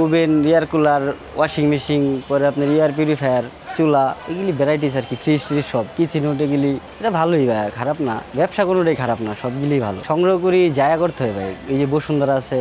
Oven air cooler washing machine পরে আপনার air purifier. চুলা, এগুলি ভ্যারাইটিস আর কি ফ্রিজ ট্রিজ সব। কিচেন ওট এগুলি, এটা ভালোই ভাই খারাপ না। ব্যবসা কোনোটাই খারাপ না সবগুলি ভালো। সংগ্রহ করি জায়গা করতে হয় ভাই। এই যে বসুন্ধরা আছে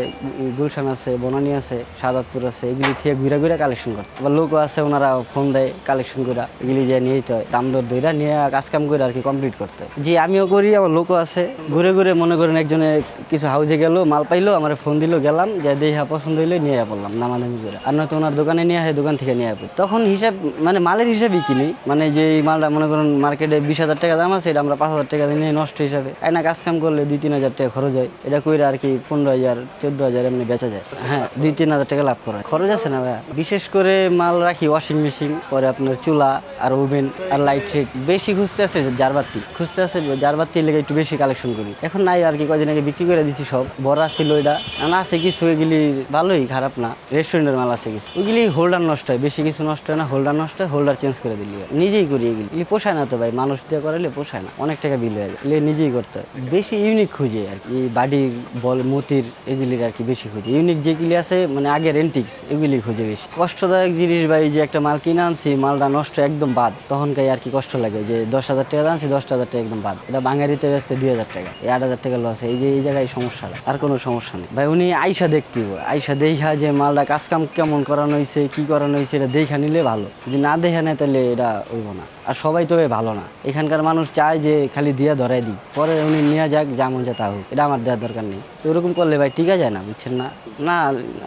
গুলশান আছে, বনানী আছে, সাদাতপুর আছে, এগুলি থেকে ঘুরে ঘুরে কালেকশন করতে আবার লোকও আছে ওনারা ফোন দেয় কালেকশন করে, এগুলি যে নিয়ে যেতে হয়, দাম দর দইরা নিয়ে কাজ কাম করে আর কি কমপ্লিট করতে। জি আমিও করি আমার লোকও আছে, ঘুরে ঘুরে মনে করেন একজনে কিছু হাউজে গেল, মাল পাইলো, আমার ফোন দিল, গেলাম, যে দেখা পছন্দ হইলে নিয়ে পড়লাম, নামানামি করে। আর নয়তো ওনার দোকানে নিয়ে আসে দোকান থেকে নিয়ে পড়ি। তখন হিসাব মানে মালের হিসাবেই কিনি। মানে যে মালটা মনে করেন মার্কেটে বিশ হাজার টাকা দাম আছে, এটা আমরা পাঁচ হাজার টাকা দিয়ে নষ্ট হিসাবে। না কাজ কাম করলে দুই, তিন হাজার টাকা খরচ হয়। এটা কইরা আর কি পনেরো হাজার, চোদ্দ হাজার এমনি বেচা যায়। হ্যাঁ দুই, তিন হাজার টাকা লাভ করা খরচ আছে না ভাইয়া? বিশেষ করে মাল রাখি ওয়াশিং মেশিন পরে আপনার চুলা আর ওভেন আর লাইট শেক বেশি খুঁজতে আছে জারবাতি খুঁজতে আছে জারবাতি লেগে একটু বেশি কালেকশন করি। এখন নাই আর কি, কদিন আগে বিক্রি করে দিছি সব। বড় ছিল এটা না আছে কিছু এগুলি ভালোই, খারাপ না। রেস্টুরেন্টের মাল আছে কিছু। ওইগুলি হোল্ডার নষ্ট হয়। বেশি কিছু নষ্ট হয় না হোল্ডার নষ্ট হয়। হোল্ডার চেঞ্জ করে দিলি নিজেই করি এগুলি পোষায় না তো ভাই, মানুষ দিয়ে করালে পোষায় না। অনেক টাকা বিল হয়ে যায়। নিজেই করতে হয়। বেশি ইউনিক খুঁজে আর কি। বাড়ির বল, মতির এগুলির আর কি বেশি খুঁজে। ইউনিক যেগুলি আছে মানে আগের এন্টিক্স এগুলি খুঁজে বেশি। কষ্টদায়ক জিনিস ভাই যে একটা মাল কিনে আনছি, মালটা নষ্ট একদম বাদ। তখনকার আর কি কষ্ট লাগে যে দশ হাজার টাকা আনছি, দশ হাজার টাকা একদম বাদ। এটা বাঙালিতে বেচছে দুই হাজার টাকা। এই আট হাজার টাকা লস এই যে, এই জায়গায় সমস্যা আর কোনো সমস্যা নেই। ভাই, উনি আইসা দেখতে হবে। আইসা দেখা যে মালটা কাজ কাম কেমন করানো হয়েছে কি করানো হয়েছে এটা দেখা নিলে ভালো। যদি না দেখা নেয় তাহলে এটা হইব না। আর সবাই তো ভালো না। এখানকার মানুষ চায় যে খালি দিয়ে ধরাই দিই পরে উনি নিয়ে যাক যেমন যা তা হোক। এটা আমার দেওয়ার দরকার নেই। তো ওরকম করলে ভাই টিকা যায় না, বুঝছেন না? না,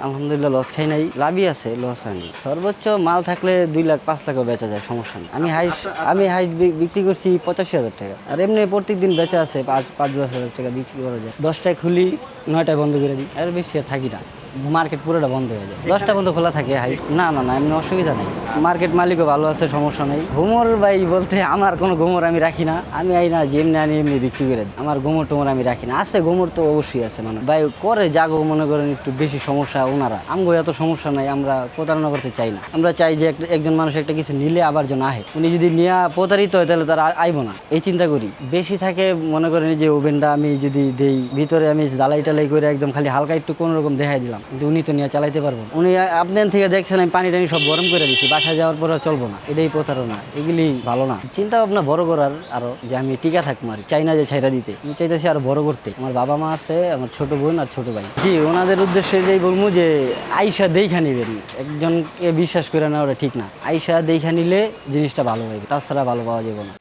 আলহামদুলিল্লাহ লস খাই নাই। লাভই আছে লস হয়নি। সর্বোচ্চ মাল থাকলে দুই লাখ, পাঁচ লাখও বেচা যায়, সমস্যা নেই। আমি হাইস আমি হাইস বিক্রি করছি পঁচাশি হাজার টাকা। আর এমনি প্রত্যেক দিন বেচা আছে পাঁচ পাঁচ দশ হাজার টাকা বিক্রি করা যায়। দশটায় খুলি, নয়টায় বন্ধ করে দিই। আর বেশি থাকি না। মার্কেট পুরোটা বন্ধ হয়ে যায়। দশটা পর্যন্ত খোলা থাকে, হাই। না না না, এমনি অসুবিধা নেই। মার্কেট মালিকও ভালো আছে, সমস্যা নেই। ঘুমোর ভাই বলতে আমার কোনো ঘুমোর আমি রাখি না। আমি আই না যে এমনি আনি এমনি বিক্রি করে আমার ঘুমোর টুমোর আমি রাখি না। আছে ঘুমোর তো অবশ্যই আছে মানে। ভাই, করে যাগো মনে করেন একটু বেশি সমস্যা ওনারা। আমগো এত সমস্যা নাই, আমরা প্রতারণা করতে চাই না। আমরা চাই যে একজন মানুষ একটা কিছু নিলে আবার যেন আহে। উনি যদি নিয়ে প্রতারিত হয়, তাহলে তার আইবো না। এই চিন্তা করি। বেশি থাকে, মনে করেন যে ওভেনটা আমি যদি দেই, ভিতরে আমি জ্বালাই টালাই করে একদম খালি হালকা একটু কোনো রকম দেখাই দিলাম। কিন্তু উনি তো নিয়ে চালাইতে পারব। উনি আপনার থেকে দেখছেন, আমি পানি টানি সব গরম করে দিচ্ছি বাসায় যাওয়ার পর চলবো না। এটাই প্রতারণা, এগুলি ভালো না। চিন্তা ভাবনা বড় করার আরও যে আমি টিকা থাকব আর। চাই না যে ছাইরা দিতে। আমি চাইতেছি আরও বড় করতে। আমার বাবা মা আছে, আমার ছোট বোন আর ছোট ভাই। জি, ওনাদের উদ্দেশ্যে যেই বলব যে আইসা দেখা নিবেন। একজনকে বিশ্বাস করে না ওটা ঠিক না। আইসা দেখা নিলে জিনিসটা ভালো হবে তাছাড়া ভালো পাওয়া যাবে না।